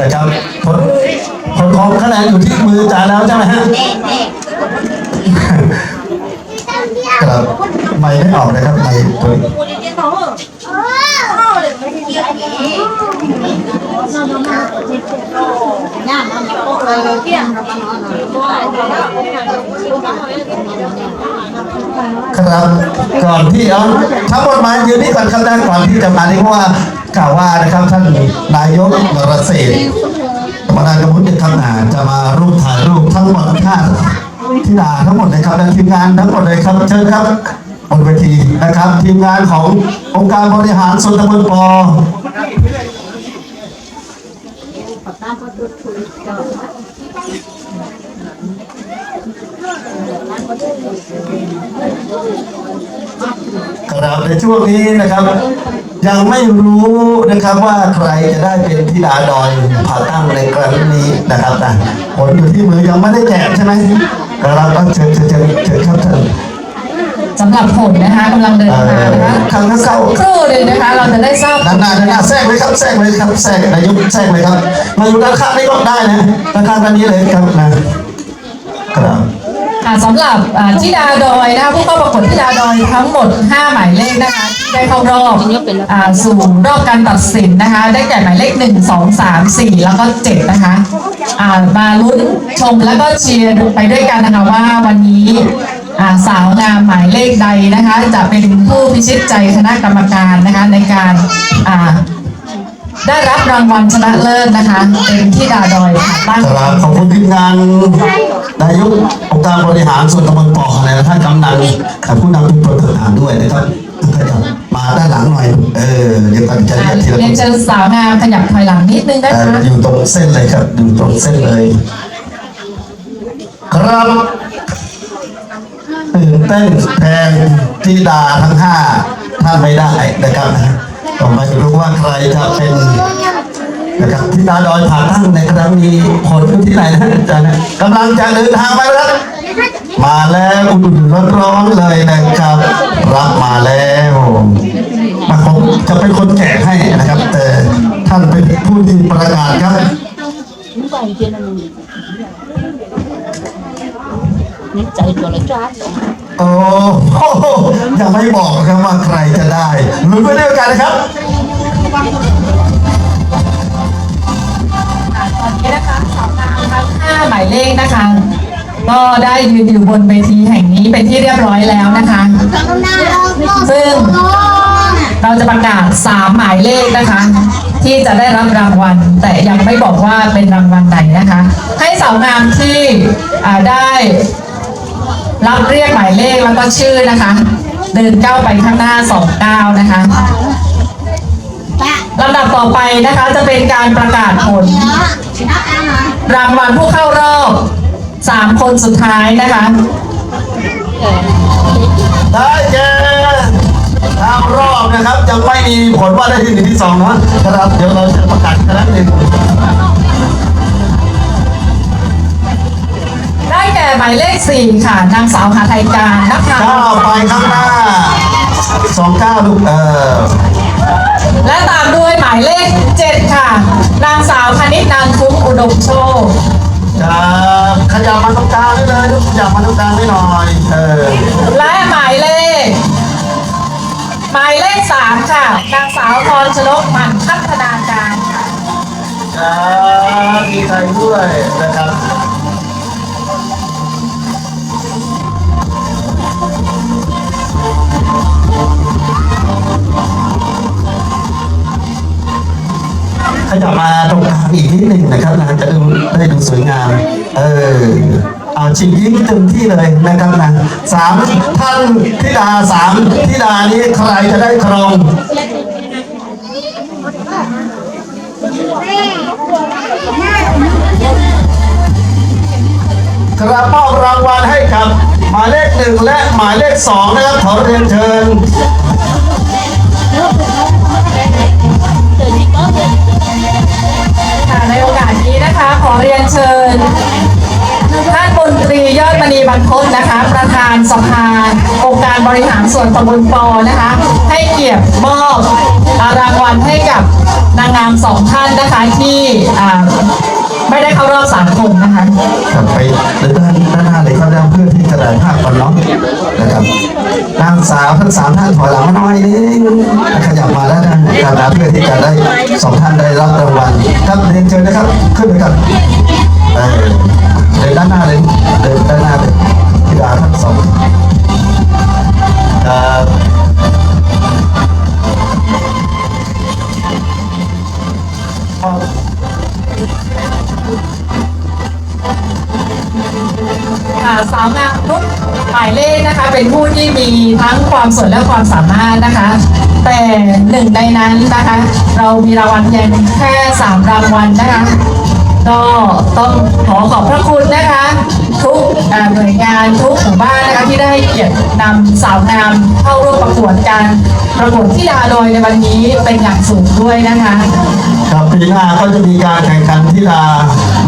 นะครับผลผลของคะแนนอยู่ที่มือจารย์แล้วใช่ไหมฮะครับไม่ไม่ออกนะครับไม่ตัวยครับก่อนที่เอาทั้งหมดมายืนนี่ก่อนครับได้ก่อนที่จะมานี่เพราะว่า กล่าวว่านะครับท่านนายกนรเศษฐ์ธรรดากมุนจะทำงานจะมารูปถ่ายรูปทั้งหมดท่านที่ดาทั้งหมดเลยครับและทีมงานทั้งหมดเลยครับเชิญครับบนเวทีนะครับ ทีมงานขององค์การบริหารส่วนตำบลปอ ครับในช่วงนี้นะครับ ยังไม่รู้นะครับว่าใครจะได้เป็นธิดาดอยผ่าตั้งในครั้งนี้นะครับนะผลอยู่ที่มือยังไม่ได้แจกใช่ไหมเราต้องเชิญเชิญเชิญเชิญครับท่านสำหรับผลนะคะกำลังเดินเอ่ทางอนะคะทางเข้าสักครู่หนึ่งนะคะ เราจะได้ทราบด้านหน้าด้านหน้าแทรกเลยครับแทรกเลยครับแทรกนายกแทรกเลยครับมาอยู่ด้านข้างนี่ก็ได้นะด้านข้างด้านนี้เลยครับนะครับอ่า สำหรับอ่าธิดาดอยนะคะผู้เข้าประกวดธิดาดอยทั้งหมด 5 หมายเลขนะคะที่ได้เข้ารอบอ่าสู่รอบการตัดสินนะคะ ได้แก่หมายเลข 1 2 3 4 แล้วก็ 7 นะคะอ่ามาลุ้นชมแล้วก็เชียร์ไปด้วยกันนะคะว่าวันนี้อ่าสาวงามหมายเลขใดนะคะ จะเป็นผู้พิชิตใจคณะกรรมการนะคะในการอ่า ได้รับรางวัลชนะเลิศนะคะ เป็นธิดาดอยค่ะตั้งครับขอบคุณทีมงานนายกองค์การบริหารส่วนตำบลปอนะท่านกำนันกับผู้นำทุกประธานด้วยนะครับมาด้านหลังหน่อย เออเดี๋ยวกันจะเรียกทีละเรียนคนเชิญสาวงามขยับถอยหลังนิดนึงนะเอ่อคะอยู่ตรงเส้นเลยครับอยู่ตรงเส้นเลย ครับตื่นเต้นแทนธิดาทั้งห้าท่านไม่ได้นะครับ ก็ไม่รู้ว่าใครจะเป็นนะครับธิดาดอยผ่าตั้งในครั้งนี้ผลอยู่ที่ไหนนะอาจารย์กำลังจะเดินทางไปแล้วมาแล้วอุ่นๆร้อนๆเลยนะครับ รับมาแล้วมาผมจะเป็นคนแจกให้นะครับ แต่ท่านเป็นผู้ที่ประกาศครับ นิสัยตัวละจ้าโอ้โหยังไม่บอกนะครับว่าใครจะได้ลุ้นไปด้วยกันนะครับตอนนี้นะคะสาวงามทั้ง5หมายเลขนะคะก็ได้ยืนอยู่บนเวทีแห่งนี้เป็นที่เรียบร้อยแล้วนะคะ ซึ่งเราจะประกาศ3หมายเลขนะคะ ที่จะได้รับรางวัล แต่ยังไม่บอกว่าเป็นรางวัลไหนนะคะ ให้สาวงามที่ได้ รับเรียกหมายเลขแล้วก็ชื่อนะคะ เดินก้าวไปข้างหน้าสองก้าวนะคะลำดับต่อไปนะคะจะเป็นการประกาศผล รางวัลผู้เข้ารอบสามคนสุดท้ายนะคะได้แก่ทางรอบนะครับยังไม่มีผลว่าได้ที่หนึ่งที่สองนะครับ เดี๋ยวเราจะประกาศกันแล้วหนึ่ง หมายเลขสี่ค่ะ นางสาวหาไทยการนะคะก้าวไปข้างหน้าสองก้าวลูกเออและตามด้วยหมายเลขเจ็ดค่ะ นางสาวคณิตนานคุ้มอุดมโชคจะขยับมาตรงกลางได้เลยลูกขยับมาตรงกลางได้หน่อยเออและหมายเลข หมายเลขสามค่ะ นางสาวพรชนกมันพัฒนาการค่ะจะดีใจด้วยนะครับ ขยับมาตรงกลางอีกนิดหนึ่งนะครับนะจะดูได้ดูสวยงาม เออเอาชิงยิ้มเต็มที่เลยนะครับนะสามท่านธิดาสามธิดานี้ใครจะได้ครองกระมอบรางวัลให้กับหมายเลขหนึ่งและหมายเลขสองนะครับขอเรียนเชิญ นะคะ ขอเรียนเชิญท่านบนตรียอดมณีบรรพตนะคะ ประธานสภาองค์การบริหารส่วนตำบลปอนะคะ ให้เกียรติมอบรางวัลให้กับนางงามสองท่านนะคะที่ไม่ได้เข้ารอบสามคนนะคะ ไปด้านด้านหน้าเลยครับด้านเพื่อที่จะได้ภาพก่อนเนาะนะครับนาง สาวทั้งสามท่านถอยหลังมาหน่อยนึงขยับมาแล้วนะครับเพื่อที่จะได้สองท่านได้รับรางวัลครับเรียนเชิญนะครับ ขึ้นเลยครับเดินด้านหน้าเลยเดินด้านหน้าเลยธิดาทั้งสองครับอ่า สาวงามทุกหมายเลขนะคะเป็นผู้ที่มีทั้งความสวยและความสามารถนะคะ แต่หนึ่งในนั้นนะคะ เรามีรางวัลเพียงแค่สามรางวัลนะคะ ก็ต้องขอขอบพระคุณนะคะ ทุกอ่าหน่วยงานทุกหมู่บ้านนะคะที่ได้เกียรตินำสาวงามเข้าร่วมประกวดการประกวดที่ดาโดยในวันนี้เป็นอย่างสูงด้วยนะคะครับปีหน้าก็จะมีการแข่งขันที่ลา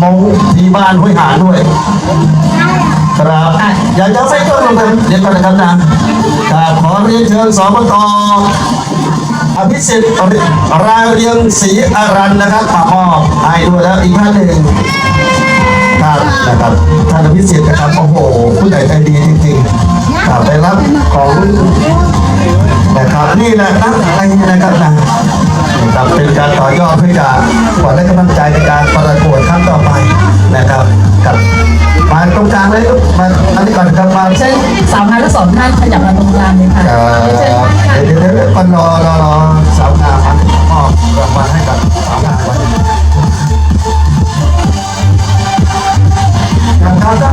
มงที่บ้านห้วยหาด้วย ครับอยากจะไปต้นลงไปเดี๋ยวก่อนนะครับนะครับขอเรียนเชิญสบตอภิสิทธิ์รายเรียงศรีอรันนะครับมามอบให้ด้วยแล้วอีกท่านหนึ่งครับนะครับท่านอภิสิทธิ์นะครับโอ้โหผู้ใหญ่ใจดีจริงๆครับได้รับของนะครับนี่แหละนะอะไรนะครับนะครับเป็นการต่อยอดเพื่อจะขวัญและกำลังใจในการประกวดครั้งต่อไปนะครับกับ เลยลูกมาอันนี้ก่อนครับมาเช่นสาวงามทั้งสองท่านขยับมาตรงกลางเลยค่ะเอ่อเชิญท่านค่ะเดี๋ยวเดี๋ยวเดี๋ยวคนรอรอรอสาวงามมามอบรางวัลให้กับสาวงามไว้การการรับ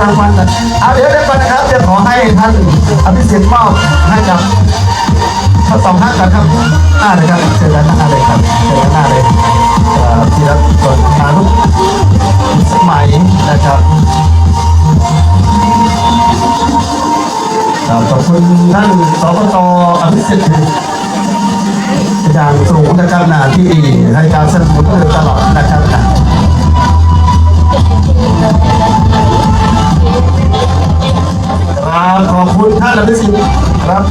รางวัลนะเอาเดี๋ยวเดี๋ยวก่อนนะครับจะขอให้ท่านอภิสิทธิ์มอบให้กับทั้งสองท่านกันครับหน้าเลยครับเชิญด้านหน้าเลยครับเชิญด้านหน้าเลยเอ่อที่รับส่วนมาลุกสมัยนะครับ ขอบคุณท่านสปตอภิสิทธิ์อย่างสูงนะครับนะที่ให้การสนับสนุนตลอดนะครับนะครับขอบคุณท่านอภิสิทธิ์ครับ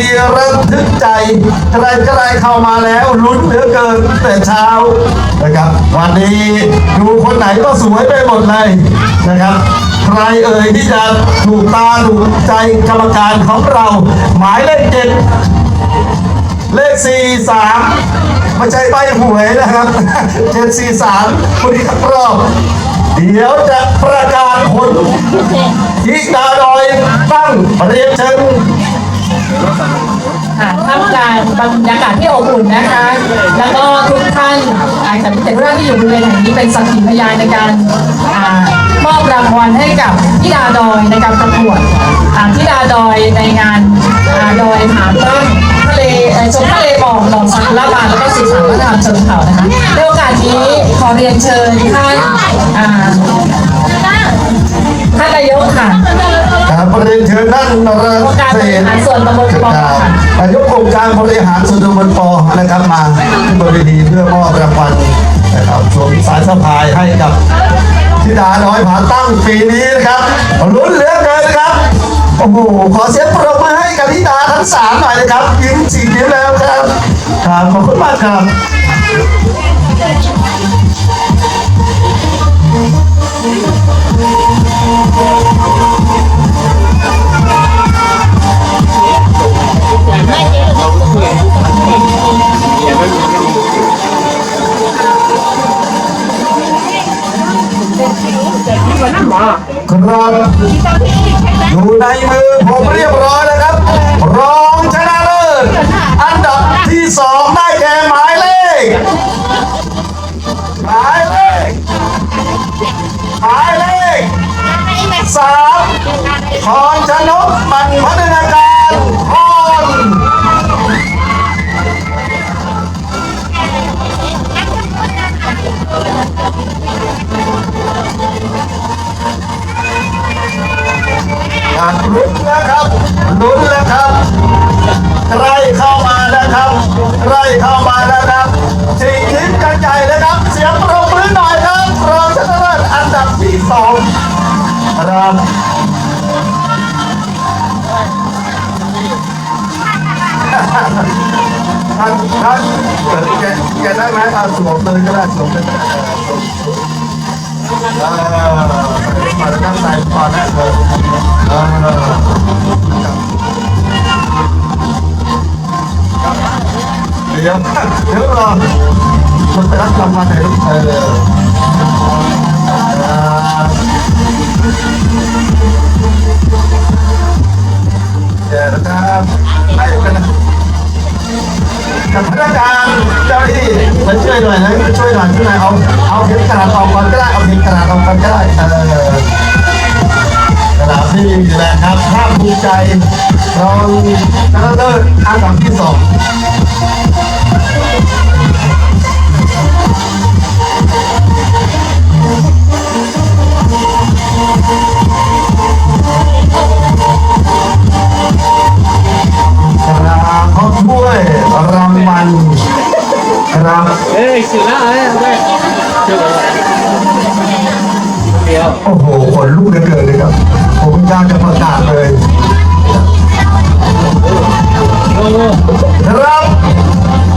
ดีระทึกใจใครๆเข้ามาแล้วลุ้นเหลือเกินแต่เช้านะครับ วันนี้ดูคนไหนก็สวยไปหมดเลยนะครับ ใครเอ่ยที่จะถูกตาถูกใจกรรมการของเรา หมายเลขเจ็ดเลขสี่สามไม่ใช่ใบหวยนะครับเจ็ดสี่สามคนที่ขับรอบเดี๋ยวจะประกาศผลที่ดาวดอยตั้งเรียนเชิญ ค่ะท่ามกลางบรรยากาศที่อบอุ่นนะคะ แล้วก็ทุกท่านอาจารย์พิเศษทุกท่านที่อยู่บริเวณแห่งนี้เป็นสักขีพยานในการมอบรางวัลให้กับพี่ดาดอยในการประกวดอ่าพี่ดาดอยในงานอดอยผาตั้งทะเลชมทะเลหมอกหนองสังละบานแล้วก็สื่อสารวัฒนธรรมเชิงเขานะคะในโอกาสนี้ขอเรียนเชิญท่านท่านนายกค่ะ เรียนเชิญท่านนรองค์การบส่วนตำบลปอค่ะนายกองค์การบริหารส่วนตำบลปอนะครับมาที่บริดีเพื่อมอบรางวัลนะครับสวมสายสะพายให้กับธิดาน้อยผาตั้งปีนี้นะครับลุ้นเหลือเกินครับโอ้โหขอเสียงปรบมือให้กับธิดาทั้งสามหน่อยนะครับยิ้มสี่ยิ้มแล้วครับครับขอบคุณมากครับ ครับอยู่ในมื không? Thân thân gửi cái cái đó máy vào xuống từ cái là xuống cái ờ mà trong tay còn đấy ờ. Được không? Nếu mà mình phải đắp trong hoa này lúc นะครับให้กันนะกับพนักงานเจ้าหน้าที่มาช่วยหน่อยนะช่วยหน่อยช่วยหน่อยเอาเอาเข็มกระดาษออกก่อนก็ได้เอาเข็มกระดาษออกก่อนก็ได้เออกระดาษที่มีอยู่แล้วครับภาพภูมิใจรองชนะเลิศอันดับที่สอง ถ้วยรางวัลครับ Ê, xỉu lá ấy, đây. Chưa có. Điều. โอ้โหขนลุกเหลือเกินเลยครับ ผมอยากจะประกาศเลยครับ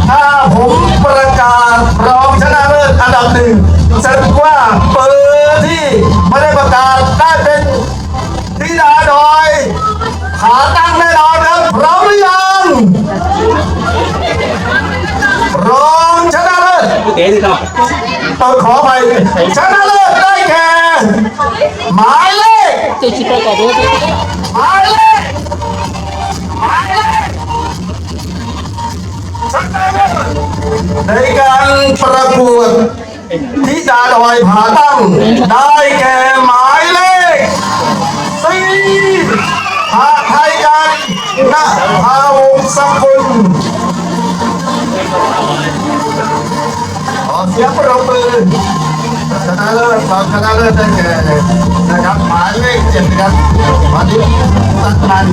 ถ้าผมประกาศรองชนะเลิศอันดับหนึ่งแสดงว่าเบอร์ที่ไม่ได้ประกาศได้เป็นธิดาดอย ขาตั้งแน่นอนครับพร้อมหรือยัง นะเลิศ Tế đi đâu? ต้องขอไปชนะเลิศได้แก่หมายเลข tôi chỉ có cả đứa thôi หมายเลขหมายเลขชนะเลิศในการประกวดทิดาดอยผาตั้งได้แก่หมายเลขสี่หาไทยกันณภา เลิศรองชนะเลิศได้แก่นะครับหมายเลขเจ็ดนะครับวันนี้ตัดมัน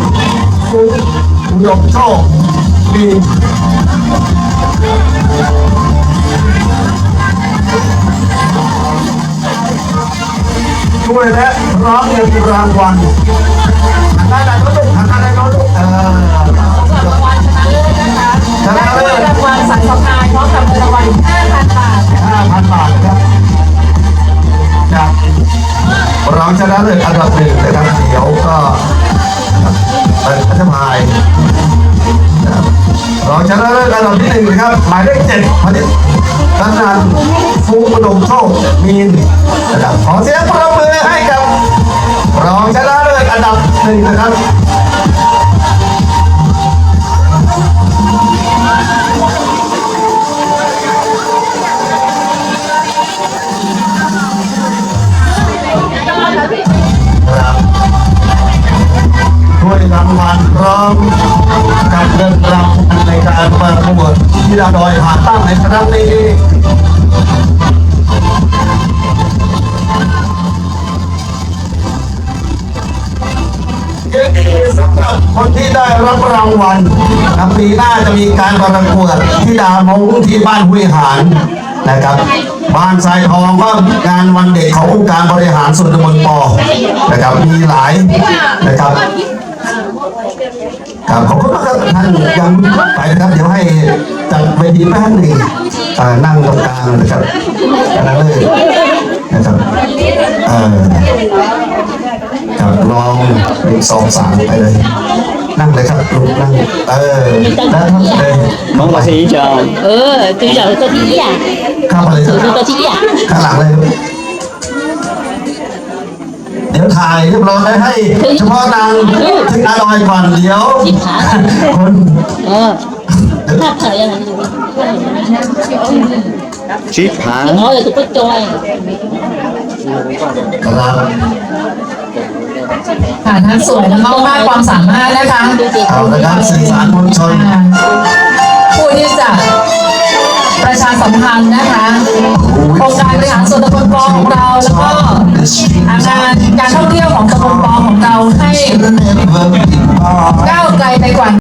คุณหยกโชคดีช่วยและรับเงินรางวัล รองชนะเลิศอันดับหนึ่งนะครับเดี๋ยวก็เป็นพัชพายนะครับรองชนะเลิศอันดับที่หนึ่งนะครับ หมายเลขเจ็ดพันิษฐ์ธนันฟูกระดมโชคมีนนะครับขอเสียงปรบมือให้กับรองชนะเลิศอันดับหนึ่งนะครับ ได้รับรางวัลนะปีหน้าจะมีการประกวดที่ดามงที่บ้านห้วยหานนะครับบ้านทรายทองก็งานวันเด็กขององค์การบริหารส่วนตำบลปอนะครับมีหลายนะครับครับขอบคุณมากครับท่านยังไปนะครับเดี๋ยวให้จัดเวทีแป๊บหนึ่งนั่งตรงกลางนะครับนั่งเลยนะครับเออครับลองหนึ่งสองสามไปเลย นั่งเลยครับลุกนั่งเออนั่งครับเลย Mong bà sĩ chờ. ừ tôi giờ tôi đi à เข้ามาเลยค tôi รับ tôi đi à ข้างหลังเลยครับเดี๋ยวถ่ายเรียบร้อยให้ เฉพาะนางถึงอร่อยก่อนเดี๋ยวคน ờ thật thời gian này Chip hả? nói là tôi có cho anh ครับ ค่ะท่านสวยและมากมากความสามารถนะคะเอาละครับสื่อสารมวลชนอ่าผู้ที่จะประชาสัมพันธ์นะคะโครงการบริหารส่วนตำบลปอของเราแล้วก็งานการท่องเที่ยวของตำบลปอของเราให้ก้าวไกลไปกว่า